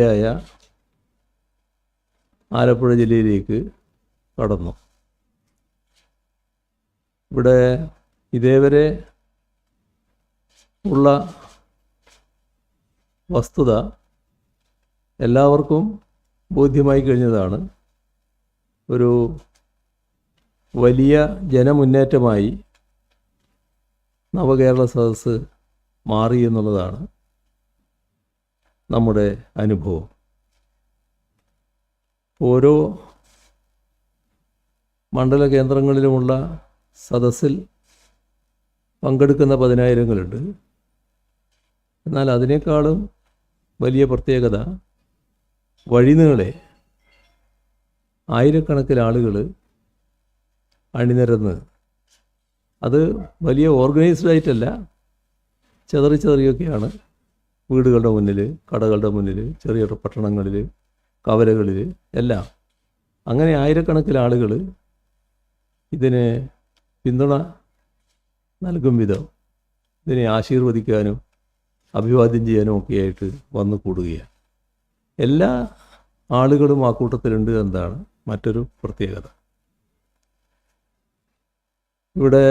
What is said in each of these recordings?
ായ ആലപ്പുഴ ജില്ലയിലേക്ക് കടന്നു. ഇവിടെ ഇതേവരെ ഉള്ള വസ്തുത എല്ലാവർക്കും ബോധ്യമായി കഴിഞ്ഞതാണ്. ഒരു വലിയ ജനമുന്നേറ്റമായി നവകേരള സദസ്സ് മാറി എന്നുള്ളതാണ്. നമ്മുടെ അനുഭവം. ഓരോ മണ്ഡല കേന്ദ്രങ്ങളിലുമുള്ള സദസ്സിൽ പങ്കെടുക്കുന്ന പതിനായിരങ്ങളുണ്ട്. എന്നാൽ അതിനേക്കാളും വലിയ പ്രത്യേകത വഴിനീളെ ആയിരക്കണക്കിന് ആളുകൾ അണിനിരന്ന്. അത് വലിയ ഓർഗനൈസ്ഡ് ആയിട്ടല്ല ചെതറി ചെതറിയൊക്കെയാണ്. വീടുകളുടെ മുന്നിൽ കടകളുടെ മുന്നിൽ ചെറിയ പട്ടണങ്ങളിൽ കവലകളിൽ എല്ലാം. അങ്ങനെ ആയിരക്കണക്കിന് ആളുകൾ ഇതിന് പിന്തുണ നൽകും വിധം ഇതിനെ ആശീർവദിക്കാനും അഭിവാദ്യം ചെയ്യാനും ഒക്കെയായിട്ട് വന്നു കൂടുകയാണ്. എല്ലാ ആളുകളും ആ കൂട്ടത്തിലുണ്ട് എന്നതാണ് മറ്റൊരു പ്രത്യേകത. ഇവിടെ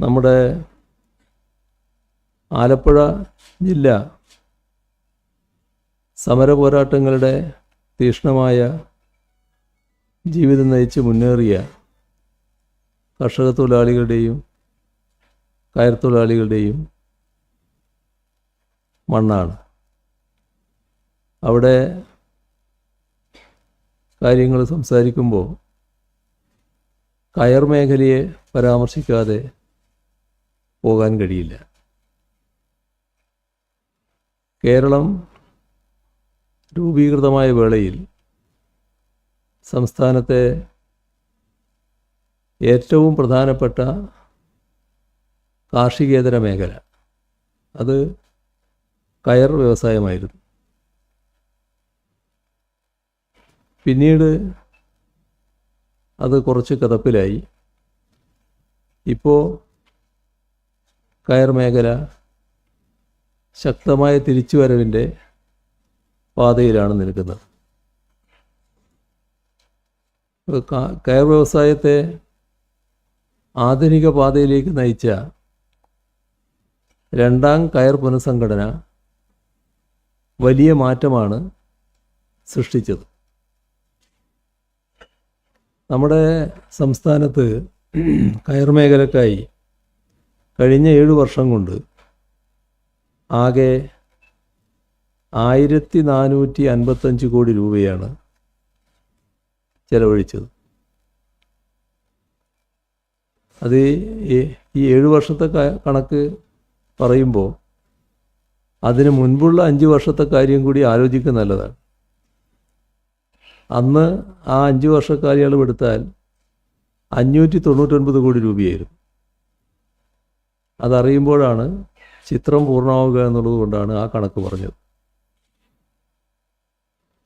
നമ്മുടെ ആലപ്പുഴ ജില്ല സമര പോരാട്ടങ്ങളുടെ തീക്ഷ്ണമായ ജീവിതം നയിച്ച് മുന്നേറിയ കർഷക തൊഴിലാളികളുടെയും കയർ തൊഴിലാളികളുടെയും മണ്ണാണ്. അവിടെ കാര്യങ്ങൾ സംസാരിക്കുമ്പോൾ കയർ മേഖലയെ പരാമർശിക്കാതെ പോകാൻ കഴിയില്ല. കേരളം രൂപീകൃതമായ വേളയിൽ സംസ്ഥാനത്തെ ഏറ്റവും പ്രധാനപ്പെട്ട കാർഷികേതര മേഖല. അത് കയർ വ്യവസായമായിരുന്നു. പിന്നീട് അത് കുറച്ച് കഥപ്പിലായി. ഇപ്പോൾ കയർ മേഖല ശക്തമായ തിരിച്ചുവരവിന്റെ പാതയിലാണ് നിൽക്കുന്നത്. കയർ വ്യവസായത്തെ ആധുനിക പാതയിലേക്ക് നയിച്ച രണ്ടാം കയർ പുനഃസംഘടന വലിയ മാറ്റമാണ് സൃഷ്ടിച്ചത്. നമ്മുടെ സംസ്ഥാനത്ത് കയർ മേഖലക്കായി കഴിഞ്ഞ ഏഴ് വർഷം കൊണ്ട് ആകെ ആയിരത്തി നാനൂറ്റി അൻപത്തഞ്ച് കോടി രൂപയാണ് ചെലവഴിച്ചത്. അത് ഈ- ഏഴു വർഷത്തെ കണക്ക് പറയുമ്പോൾ അതിന് മുൻപുള്ള അഞ്ച് വർഷത്തെ കാര്യം കൂടി ആലോചിക്കുന്ന നല്ലതാണ്. അന്ന് ആ അഞ്ച് വർഷക്കാലയളവ് എടുത്താൽ അഞ്ഞൂറ്റി തൊണ്ണൂറ്റൊൻപത് കോടി രൂപയായിരുന്നു. അതറിയുമ്പോഴാണ് ചിത്രം പൂർണമാവുക എന്നുള്ളത് കൊണ്ടാണ് ആ കണക്ക് പറഞ്ഞത്.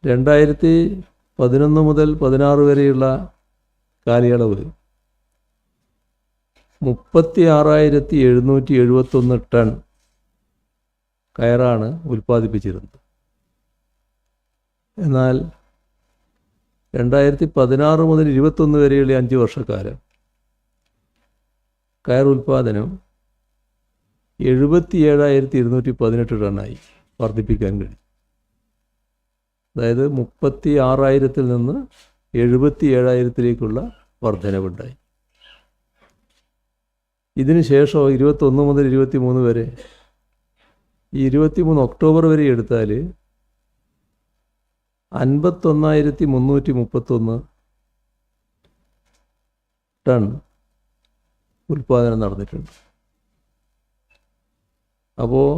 രണ്ടായിരത്തി പതിനൊന്ന് മുതൽ പതിനാറ് വരെയുള്ള കാലയളവ് മുപ്പത്തി ആറായിരത്തി എഴുന്നൂറ്റി എഴുപത്തൊന്ന് ടൺ കയറാണ് ഉൽപ്പാദിപ്പിച്ചിരുന്നത്. എന്നാൽ രണ്ടായിരത്തി പതിനാറ് മുതൽ ഇരുപത്തൊന്ന് വരെയുള്ള അഞ്ച് വർഷക്കാലം കയർ ഉൽപ്പാദനം എഴുപത്തി ഏഴായിരത്തി ഇരുന്നൂറ്റി പതിനെട്ട് ടണ്ണായി വർദ്ധിപ്പിക്കാൻ കഴിയും അതായത് മുപ്പത്തി ആറായിരത്തിൽ നിന്ന് എഴുപത്തി ഏഴായിരത്തിലേക്കുള്ള വർധനവുണ്ടായി ഇതിനുശേഷം ഇരുപത്തൊന്ന് മുതൽ ഇരുപത്തി മൂന്ന് വരെ ഈ ഇരുപത്തി മൂന്ന് ഒക്ടോബർ വരെ എടുത്താൽ അൻപത്തൊന്നായിരത്തി മുന്നൂറ്റി മുപ്പത്തൊന്ന് ടൺ ഉൽപ്പാദനം നടന്നിട്ടുണ്ട്. അപ്പോൾ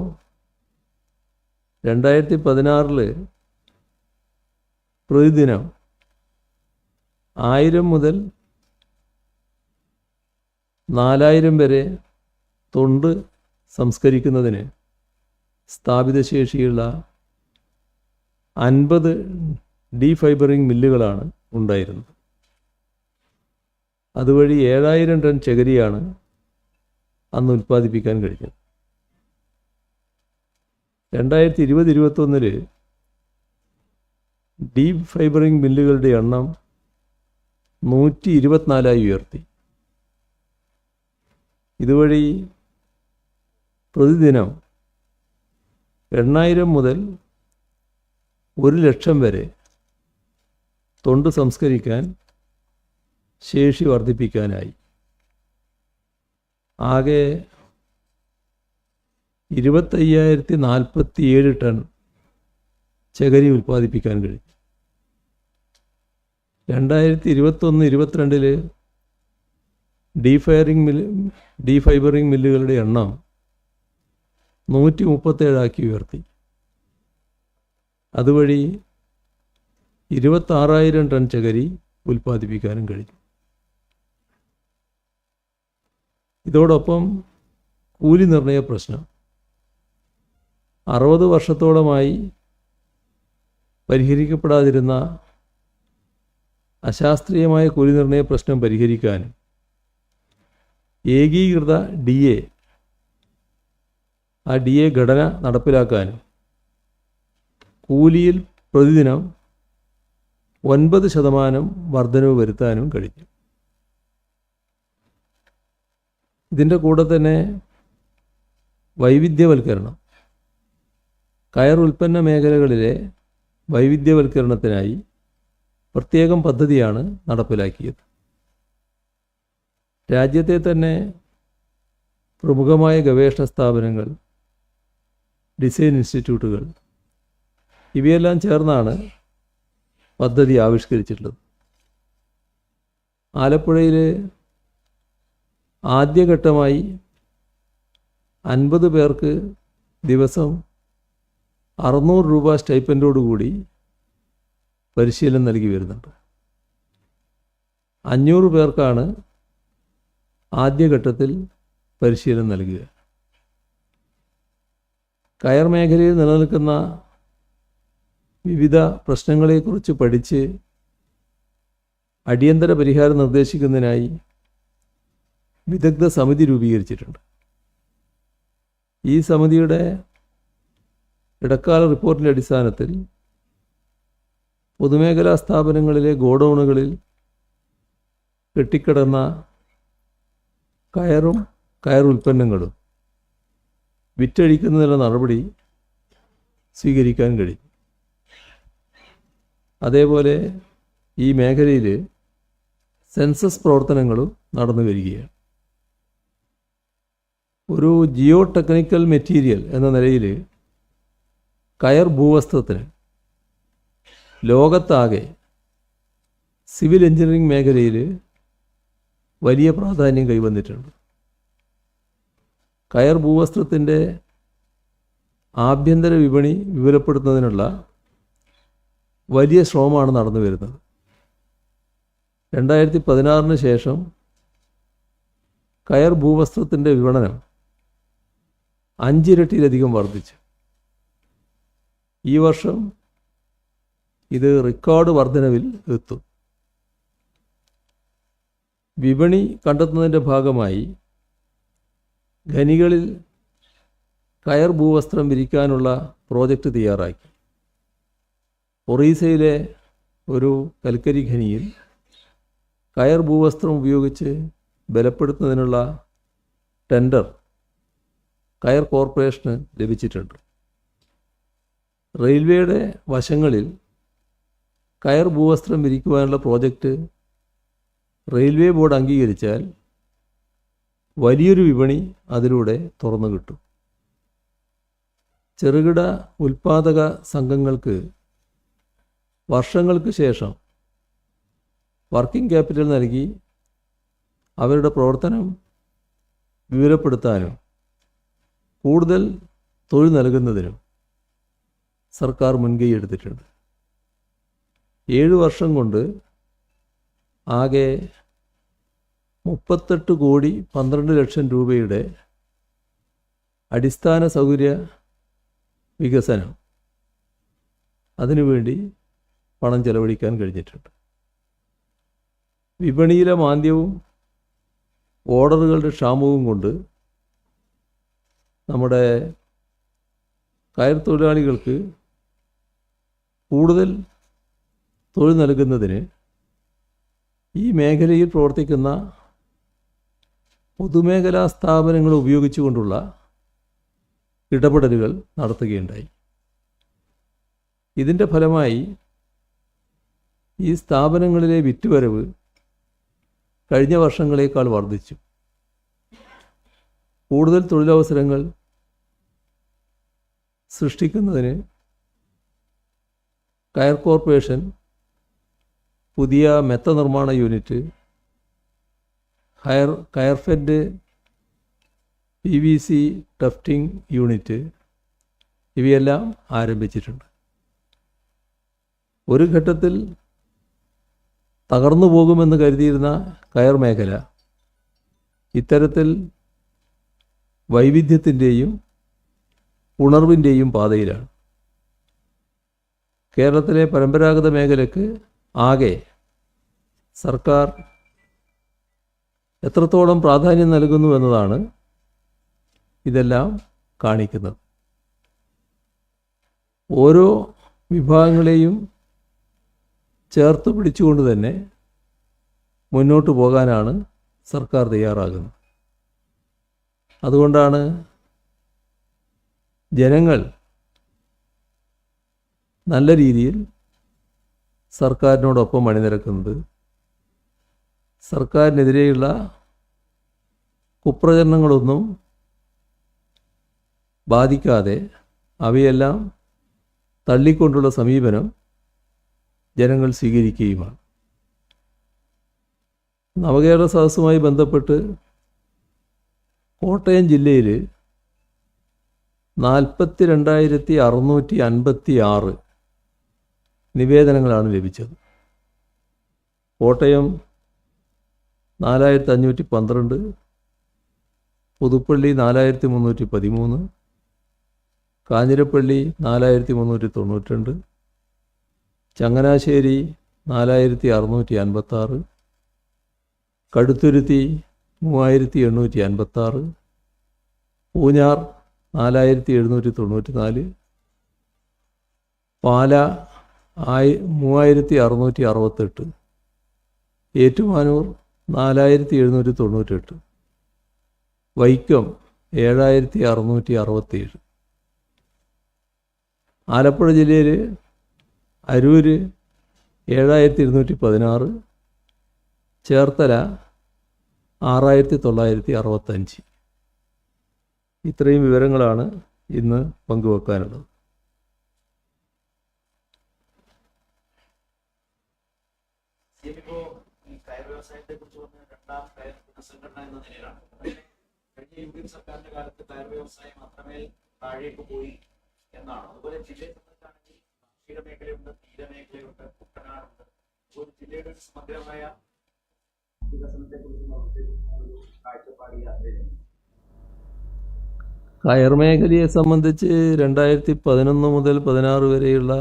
രണ്ടായിരത്തി പതിനാറിൽ പ്രതിദിനം ആയിരം മുതൽ നാലായിരം വരെ തൊണ്ട് സംസ്കരിക്കുന്നതിന് സ്ഥാപിത ശേഷിയുള്ള അൻപത് ഡീഫൈബറിംഗ് മില്ലുകളാണ് ഉണ്ടായിരുന്നത്. അതുവഴി ഏഴായിരം ടൺ ചകിരിയാണ് അന്ന് ഉൽപ്പാദിപ്പിക്കാൻ കഴിഞ്ഞത് രണ്ടായിരത്തി ഇരുപത് ഇരുപത്തൊന്നിൽ ഡീപ് ഫൈബറിംഗ് മില്ലുകളുടെ എണ്ണം നൂറ്റി ഇരുപത്തിനാലായി ഉയർത്തി. ഇതുവഴി പ്രതിദിനം എണ്ണായിരം മുതൽ ഒരു ലക്ഷം വരെ തൊണ്ട് സംസ്കരിക്കാൻ ശേഷി വർദ്ധിപ്പിക്കാനായി. ആകെ ഇരുപത്തയ്യായിരത്തി നാൽപ്പത്തി ഏഴ് ടൺ ചകരി ഉൽപ്പാദിപ്പിക്കാൻ കഴിഞ്ഞു രണ്ടായിരത്തി ഇരുപത്തൊന്ന് ഇരുപത്തിരണ്ടിൽ ഡീഫയറിംഗ് മില്ല് ഡീഫൈബറിംഗ് മില്ലുകളുടെ എണ്ണം നൂറ്റി മുപ്പത്തേഴാക്കി ഉയർത്തി. അതുവഴി ഇരുപത്താറായിരം ടൺ ചകരി ഉൽപ്പാദിപ്പിക്കാനും കഴിഞ്ഞു ഇതോടൊപ്പം കൂലി നിർണയ പ്രശ്നം അറുപത് വർഷത്തോളമായി പരിഹരിക്കപ്പെടാതിരുന്ന അശാസ്ത്രീയമായ കൂലി നിർണയ പ്രശ്നം പരിഹരിക്കാനും ഏകീകൃത ഡി എ ആ ഡി എ ഘടന നടപ്പിലാക്കാനും കൂലിയിൽ പ്രതിദിനം ഒൻപത് ശതമാനം വർധനവ് വരുത്താനും കഴിഞ്ഞു. ഇതിന്റെ കൂടെ തന്നെ വൈവിധ്യവൽക്കരണം കയർ ഉൽപ്പന്ന മേഖലകളിലെ വൈവിധ്യവൽക്കരണത്തിനായി പ്രത്യേകം പദ്ധതിയാണ് നടപ്പിലാക്കിയത്. രാജ്യത്തെ തന്നെ പ്രമുഖമായ ഗവേഷണ സ്ഥാപനങ്ങൾ ഡിസൈൻ ഇൻസ്റ്റിറ്റ്യൂട്ടുകൾ ഇവയെല്ലാം ചേർന്നാണ് പദ്ധതി ആവിഷ്കരിച്ചിട്ടുള്ളത്. ആലപ്പുഴയിൽ ആദ്യഘട്ടമായി അൻപത് പേർക്ക് ദിവസം അറുന്നൂറ് രൂപ സ്റ്റൈപ്പന്റോടുകൂടി പരിശീലനം നൽകി വരുന്നുണ്ട്. അഞ്ഞൂറ് പേർക്കാണ് ആദ്യഘട്ടത്തിൽ പരിശീലനം നൽകുക. കയർ മേഖലയിൽ നിലനിൽക്കുന്ന വിവിധ പ്രശ്നങ്ങളെക്കുറിച്ച് പഠിച്ച് അടിയന്തര പരിഹാരം നിർദ്ദേശിക്കുന്നതിനായി വിദഗ്ധ സമിതി രൂപീകരിച്ചിട്ടുണ്ട്. ഈ സമിതിയുടെ ഇടക്കാല റിപ്പോർട്ടിന്റെ അടിസ്ഥാനത്തിൽ പൊതുമേഖലാ സ്ഥാപനങ്ങളിലെ ഗോഡൗണുകളിൽ കെട്ടിക്കിടന്ന കയറും കയർ ഉൽപ്പന്നങ്ങളും വിറ്റഴിക്കുന്നതിനുള്ള നടപടി സ്വീകരിക്കാൻ കഴിയും. അതേപോലെ ഈ മേഖലയിൽ സെൻസസ് പ്രവർത്തനങ്ങളും നടന്നു വരികയാണ്. ഒരു ജിയോ ടെക്നിക്കൽ മെറ്റീരിയൽ എന്ന നിലയിൽ കയർ ഭൂവസ്ത്രത്തിന് ലോകത്താകെ സിവിൽ എഞ്ചിനീയറിംഗ് മേഖലയിൽ വലിയ പ്രാധാന്യം കൈവന്നിട്ടുണ്ട്. കയർ ഭൂവസ്ത്രത്തിന്റെ ആഭ്യന്തര വിപണി വിപുലപ്പെടുത്തുന്നതിനുള്ള വലിയ ശ്രമമാണ് നടന്നു വരുന്നത്. രണ്ടായിരത്തി പതിനാറിന് ശേഷം കയർ ഭൂവസ്ത്രത്തിന്റെ വിപണനം അഞ്ചിരട്ടിയിലധികം വർദ്ധിച്ചു. ഈ വർഷം ഇത് റെക്കോർഡ് വർധനവിൽ എത്തും. വിപണി കണ്ടെത്തുന്നതിന്റെ ഭാഗമായി ഖനികളിൽ കയർ ഭൂവസ്ത്രം വിരിക്കാനുള്ള പ്രോജക്റ്റ് തയ്യാറാക്കി. ഒറീസയിലെ ഒരു കൽക്കരി ഖനിയിൽ കയർ ഭൂവസ്ത്രം ഉപയോഗിച്ച് ബലപ്പെടുത്തുന്നതിനുള്ള ടെൻഡർ കയർ കോർപ്പറേഷന് ലഭിച്ചിട്ടുണ്ട്. റെയിൽവേയുടെ വശങ്ങളിൽ കയർ ഭൂവസ്ത്രം വിരിക്കുവാനുള്ള പ്രോജക്റ്റ് റെയിൽവേ ബോർഡ് അംഗീകരിച്ചാൽ വലിയൊരു വിപണി അതിലൂടെ തുറന്നു കിട്ടും. ചെറുകിട ഉൽപാദക സംഘങ്ങൾക്ക് വർഷങ്ങൾക്ക് ശേഷം വർക്കിംഗ് ക്യാപിറ്റൽ നൽകി അവരുടെ പ്രവർത്തനം വിവരപ്പെടുത്താനും കൂടുതൽ തൊഴിൽ നൽകുന്നതിനും സർക്കാർ മുൻകൈ എടുത്തിട്ടുണ്ട്. ഏഴ് വർഷം കൊണ്ട് ആകെ മുപ്പത്തെട്ട് കോടി പന്ത്രണ്ട് ലക്ഷം രൂപയുടെ അടിസ്ഥാന സൗകര്യ വികസനം അതിനുവേണ്ടി പണം ചെലവഴിക്കാൻ കഴിഞ്ഞിട്ടുണ്ട്. വിപണിയിലെ മാന്ദ്യവും ഓർഡറുകളുടെ ക്ഷാമവും കൊണ്ട് നമ്മുടെ കയർ തൊഴിലാളികൾക്ക് കൂടുതൽ തൊഴിൽ നൽകുന്നതിന് ഈ മേഖലയിൽ പ്രവർത്തിക്കുന്ന പൊതുമേഖലാ സ്ഥാപനങ്ങൾ ഉപയോഗിച്ചുകൊണ്ടുള്ള ഇടപെടലുകൾ നടത്തുകയുണ്ടായി. ഇതിന്റെ ഫലമായി ഈ സ്ഥാപനങ്ങളിലെ വിറ്റുവരവ് കഴിഞ്ഞ വർഷങ്ങളേക്കാൾ വർദ്ധിച്ചു. കൂടുതൽ തൊഴിലവസരങ്ങൾ സൃഷ്ടിക്കുന്നതിന് കയർ കോർപ്പറേഷൻ പുതിയ മെത്ത നിർമ്മാണ unit higher Coirfed P V C tufting unit ഇവയെല്ലാം ആരംഭിച്ചിട്ടുണ്ട്. ഒരു ഘട്ടത്തിൽ തകർന്നു പോകുമെന്ന് കരുതിയിരുന്ന കയർ മേഖല ഇത്തരത്തിൽ വൈവിധ്യത്തിന്റെയും ഉണർവിന്റെയും പാതയിലാണ്. കേരളത്തിലെ പരമ്പരാഗത മേഖലയ്ക്ക് ആകെ സർക്കാർ എത്രത്തോളം പ്രാധാന്യം നൽകുന്നു എന്നതാണ് ഇതെല്ലാം കാണിക്കുന്നത്. ഓരോ വിഭാഗങ്ങളെയും ചേർത്ത് പിടിച്ചുകൊണ്ട് തന്നെ മുന്നോട്ട് പോകാനാണ് സർക്കാർ തയ്യാറാകുന്നത്. അതുകൊണ്ടാണ് ജനങ്ങൾ നല്ല രീതിയിൽ സർക്കാരിനോടൊപ്പം അണിനിരക്കുന്നത് സർക്കാരിനെതിരെയുള്ള കുപ്രചരണങ്ങളൊന്നും ബാധിക്കാതെ അവയെല്ലാം തള്ളിക്കൊണ്ടുള്ള സമീപനം ജനങ്ങൾ സ്വീകരിക്കുകയുമാണ്. നവകേരള സദസ്സുമായി ബന്ധപ്പെട്ട് കോട്ടയം ജില്ലയിൽ നാൽപ്പത്തി രണ്ടായിരത്തി അറുന്നൂറ്റി അൻപത്തി ആറ് നിവേദനങ്ങളാണ് ലഭിച്ചത്. കോട്ടയം നാലായിരത്തി അഞ്ഞൂറ്റി പന്ത്രണ്ട് പുതുപ്പള്ളി നാലായിരത്തി മുന്നൂറ്റി പതിമൂന്ന് കാഞ്ഞിരപ്പള്ളി നാലായിരത്തി മുന്നൂറ്റി തൊണ്ണൂറ്റിരണ്ട് ചങ്ങനാശ്ശേരി നാലായിരത്തി അറുന്നൂറ്റി അൻപത്താറ് കടുത്തുരുത്തി മൂവായിരത്തി എണ്ണൂറ്റി അൻപത്താറ് പൂഞ്ഞാർ നാലായിരത്തി എഴുന്നൂറ്റി തൊണ്ണൂറ്റി നാല് പാല ആയി മൂവായിരത്തി അറുന്നൂറ്റി അറുപത്തെട്ട് ഏറ്റുമാനൂർ നാലായിരത്തി എഴുന്നൂറ്റി തൊണ്ണൂറ്റെട്ട് വൈക്കം ഏഴായിരത്തി അറുന്നൂറ്റി അറുപത്തേഴ് ആലപ്പുഴ ജില്ലയിൽ അരൂര് ഏഴായിരത്തി ഇരുന്നൂറ്റി പതിനാറ് ചേർത്തല ആറായിരത്തി തൊള്ളായിരത്തി അറുപത്തഞ്ച് ഇത്രയും വിവരങ്ങളാണ് ഇന്ന് പങ്കുവെക്കാനുള്ളത് ഇപ്പോ ഈ കയർ വ്യവസായത്തെ കുറിച്ച് പറഞ്ഞ രണ്ടാം പുനഃസംഘടന എന്ന നിലയിലാണ് കഴിഞ്ഞ യു ഡി എഫ് സർക്കാരിന്റെ കാലത്ത് കയർ വ്യവസായം അത്രമേൽ താഴേക്ക് പോയി എന്നാണ് അതുപോലെ ജില്ലയെ സംബന്ധിച്ചാണെങ്കിൽ കാർഷിക മേഖലയുണ്ട് തീരമേഖലയുണ്ട് കുട്ടനാടുണ്ട് ഒരു ജില്ലയുടെ ഒരു സമഗ്രമായ വികസനത്തെ കുറിച്ചും ഒരു കാഴ്ചപ്പാട് ഈ കയർ മേഖലയെ സംബന്ധിച്ച് രണ്ടായിരത്തി പതിനൊന്ന് മുതൽ പതിനാറ് വരെയുള്ള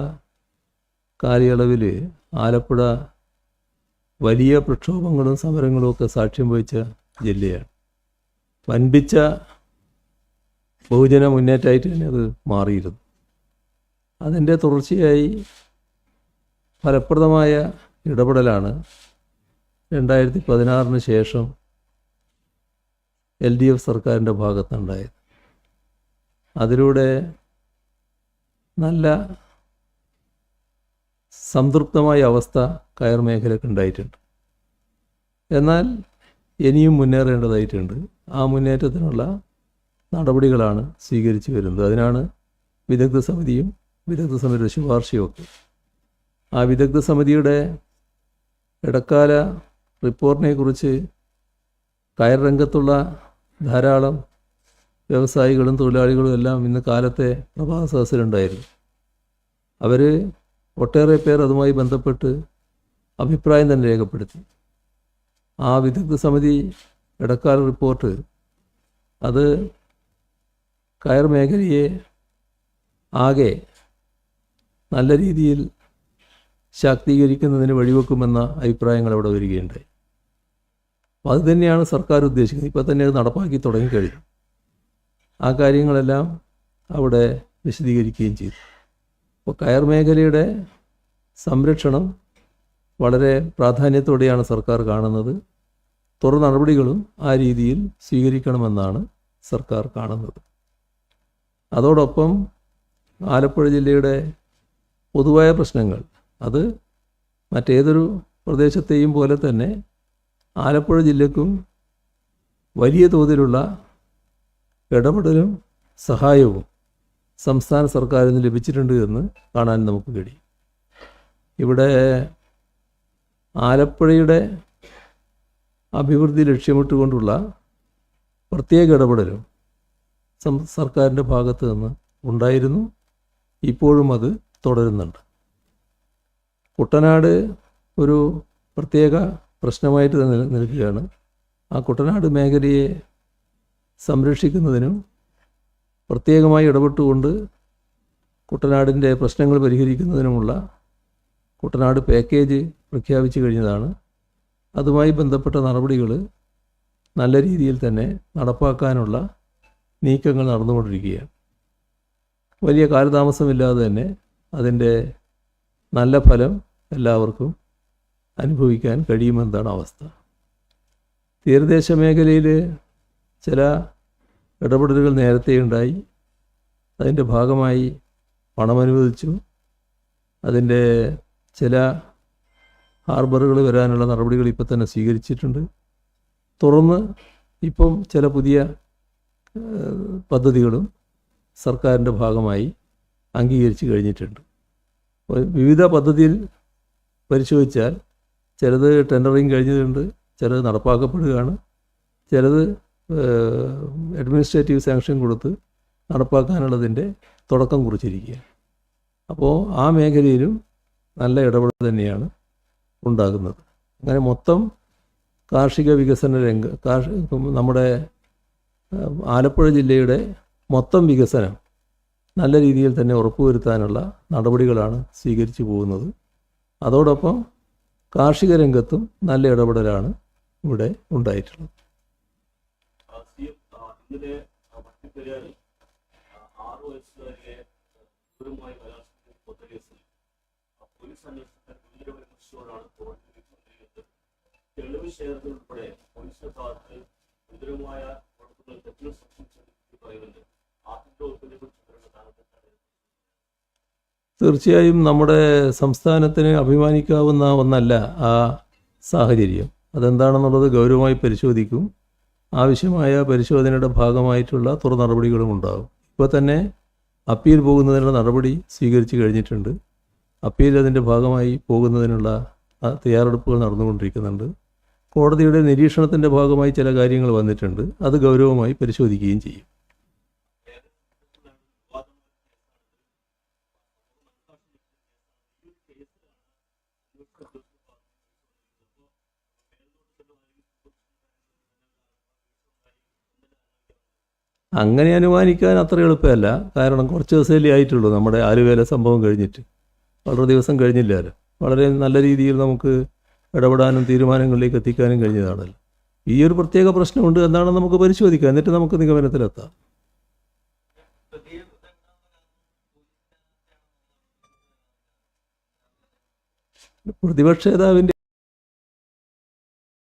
കാലയളവിൽ ആലപ്പുഴ വലിയ പ്രക്ഷോഭങ്ങളും സമരങ്ങളും ഒക്കെ സാക്ഷ്യം വഹിച്ച ജില്ലയാണ്. വൻപിച്ച ബഹുജന മുന്നേറ്റമായിട്ട് തന്നെ അത് മാറിയിരുന്നു അതിന്റെ തുടർച്ചയായി ഫലപ്രദമായ ഇടപെടലാണ് രണ്ടായിരത്തി പതിനാറിന് ശേഷം എൽ ഡി എഫ് സർക്കാരിന്റെ ഭാഗത്തുണ്ടായത് അതിലൂടെ നല്ല സംതൃപ്തമായ അവസ്ഥ കയർ മേഖലയ്ക്ക് ഉണ്ടായിട്ടുണ്ട്. എന്നാൽ ഇനിയും മുന്നേറേണ്ടതായിട്ടുണ്ട്. ആ മുന്നേറ്റത്തിനുള്ള നടപടികളാണ് സ്വീകരിച്ചു വരുന്നത്. അതിനാണ് വിദഗ്ധ സമിതിയും വിദഗ്ധ സമിതിയുടെ ശുപാർശയും ഒക്കെ. ആ വിദഗ്ധ സമിതിയുടെ ഇടക്കാല റിപ്പോർട്ടിനെ കുറിച്ച് കയർ രംഗത്തുള്ള ധാരാളം വ്യവസായികളും തൊഴിലാളികളും എല്ലാം ഇന്ന് കാലത്തെ പ്രഭാത സദസ്സിലുണ്ടായിരുന്നു. അവർ ഒട്ടേറെ പേർ അതുമായി ബന്ധപ്പെട്ട് അഭിപ്രായം തന്നെ രേഖപ്പെടുത്തി. ആ വിദഗ്ധ സമിതി ഇടക്കാല റിപ്പോർട്ട് അത് കയർ മേഖലയെ ആകെ നല്ല രീതിയിൽ ശാക്തീകരിക്കുന്നതിന് വഴിവെക്കുമെന്ന അഭിപ്രായങ്ങൾ അവിടെ വരികയുണ്ടായി. അപ്പോൾ അത് തന്നെയാണ് സർക്കാർ ഉദ്ദേശിക്കുന്നത്. ഇപ്പോൾ തന്നെ അത് നടപ്പാക്കി തുടങ്ങിക്കഴിഞ്ഞു. ആ കാര്യങ്ങളെല്ലാം അവിടെ വിശദീകരിക്കുകയും ചെയ്തു. അപ്പോൾ കയർ മേഖലയുടെ സംരക്ഷണം വളരെ പ്രാധാന്യത്തോടെയാണ് സർക്കാർ കാണുന്നത്. തുറ നടപടികളും ആ രീതിയിൽ സ്വീകരിക്കണമെന്നാണ് സർക്കാർ കാണുന്നത്. അതോടൊപ്പം ആലപ്പുഴ ജില്ലയുടെ പൊതുവായ പ്രശ്നങ്ങൾ അത് മറ്റേതൊരു പ്രദേശത്തെയും പോലെ തന്നെ ആലപ്പുഴ ജില്ലക്കും വലിയ തോതിലുള്ള ഇടപെടലും സഹായവും സംസ്ഥാന സർക്കാരിൽ നിന്ന് ലഭിച്ചിട്ടുണ്ട് എന്ന് കാണാൻ നമുക്ക് കഴിയും. ഇവിടെ ആലപ്പുഴയുടെ അഭിവൃദ്ധി ലക്ഷ്യമിട്ടുകൊണ്ടുള്ള പ്രത്യേക ഇടപെടലും സർക്കാരിന്റെ ഭാഗത്ത് നിന്ന് ഉണ്ടായിരുന്നു. ഇപ്പോഴും അത് തുടരുന്നുണ്ട്. കുട്ടനാട് ഒരു പ്രത്യേക പ്രശ്നമായിട്ട് നിൽക്കുകയാണ്. ആ കുട്ടനാട് മേഖലയെ സംരക്ഷിക്കുന്നതിനും പ്രത്യേകമായി ഇടപെട്ടുകൊണ്ട് കുട്ടനാടിന്റെ പ്രശ്നങ്ങൾ പരിഹരിക്കുന്നതിനുമുള്ള കുട്ടനാട് പാക്കേജ് പ്രഖ്യാപിച്ചു കഴിഞ്ഞതാണ്. അതുമായി ബന്ധപ്പെട്ട നടപടികൾ നല്ല രീതിയിൽ തന്നെ നടപ്പാക്കാനുള്ള നീക്കങ്ങൾ നടന്നുകൊണ്ടിരിക്കുകയാണ്. വലിയ കാലതാമസമില്ലാതെ തന്നെ അതിന്റെ നല്ല ഫലം എല്ലാവർക്കും അനുഭവിക്കാൻ കഴിയുമെന്നതാണ് അവസ്ഥ. തീരദേശ മേഖലയിൽ ചില ഇടപെടലുകൾ നേരത്തെ ഉണ്ടായി. അതിന്റെ ഭാഗമായി പണമനുവദിച്ചു. അതിന്റെ ചില ഹാർബറുകൾ വരാനുള്ള നടപടികൾ ഇപ്പോൾ തന്നെ സ്വീകരിച്ചിട്ടുണ്ട്. തുറന്ന് ഇപ്പം ചില പുതിയ പദ്ധതികളും സർക്കാരിന്റെ ഭാഗമായി അംഗീകരിച്ച് കഴിഞ്ഞിട്ടുണ്ട്. വിവിധ പദ്ധതിയിൽ പരിശോധിച്ചാൽ ചിലത് ടെൻഡറിങ് കഴിഞ്ഞിട്ടുണ്ട് ചിലത് നടപ്പാക്കപ്പെടുകയാണ്. ചിലത് അഡ്മിനിസ്ട്രേറ്റീവ് സാങ്ഷൻ കൊടുത്ത് നടപ്പാക്കാനുള്ളതിന്റെ തുടക്കം കുറിച്ചിരിക്കുക. അപ്പോൾ ആ മേഖലയിലും നല്ല ഇടപെടൽ തന്നെയാണ് ഉണ്ടാകുന്നത്. അങ്ങനെ മൊത്തം കാർഷിക വികസന രംഗ നമ്മുടെ ആലപ്പുഴ ജില്ലയുടെ മൊത്തം വികസനം നല്ല രീതിയിൽ തന്നെ ഉറപ്പുവരുത്താനുള്ള നടപടികളാണ് സ്വീകരിച്ചു പോകുന്നത്. അതോടൊപ്പം കാർഷിക രംഗത്തും നല്ല ഇടപെടലാണ് ഇവിടെ ഉണ്ടായിട്ടുള്ളത്. എം ഇന്നലെ മട്ടിപ്പരിയാറിൽ ആറു വയസ്സുകാരിയെ ക്രൂരമായി ബലാത്സംഗം കൊന്ന കേസിൽ പോലീസ് കോടതി കൊണ്ടിരിക്കുന്നത് തെളിവ് ശേഖരത്തിൽ ഉൾപ്പെടെ പോലീസിന്റെ ഭാഗത്ത് ഗുരുതരമായ കുഴപ്പങ്ങൾ തെറ്റുകൾ സൃഷ്ടിച്ചു പറയുന്നുണ്ട്. തീർച്ചയായും നമ്മുടെ സംസ്ഥാനത്തിന് അഭിമാനിക്കാവുന്ന ഒന്നല്ല ആ സാഹചര്യം. അതെന്താണെന്നുള്ളത് ഗൗരവമായി പരിശോധിക്കും. ആവശ്യമായ പരിശോധനയുടെ ഭാഗമായിട്ടുള്ള തുറ നടപടികളും ഉണ്ടാകും. ഇപ്പോൾ തന്നെ അപ്പീൽ പോകുന്നതിനുള്ള നടപടി സ്വീകരിച്ചു കഴിഞ്ഞിട്ടുണ്ട്. അപ്പീൽ അതിന്റെ ഭാഗമായി പോകുന്നതിനുള്ള തയ്യാറെടുപ്പുകൾ നടന്നുകൊണ്ടിരിക്കുന്നുണ്ട്. കോടതിയുടെ നിരീക്ഷണത്തിന്റെ ഭാഗമായി ചില കാര്യങ്ങൾ വന്നിട്ടുണ്ട്. അത് ഗൗരവമായി പരിശോധിക്കുകയും ചെയ്യും. അങ്ങനെ അനുമാനിക്കാൻ അത്ര എളുപ്പമല്ല. കാരണം കുറച്ച് ദിവസമല്ലേ ആയിട്ടുള്ളൂ നമ്മുടെ ആലുവേല സംഭവം കഴിഞ്ഞിട്ട്. വളരെ ദിവസം കഴിഞ്ഞില്ലല്ലോ വളരെ നല്ല രീതിയിൽ നമുക്ക് ഇടപെടാനും തീരുമാനങ്ങളിലേക്ക് എത്തിക്കാനും കഴിഞ്ഞതാണല്ലോ. ഈ ഒരു പ്രത്യേക പ്രശ്നമുണ്ട് എന്താണെന്ന് നമുക്ക് പരിശോധിക്കാം. എന്നിട്ട് നമുക്ക് നിഗമനത്തിലെത്താം. പ്രതിപക്ഷ നേതാവിന്റെ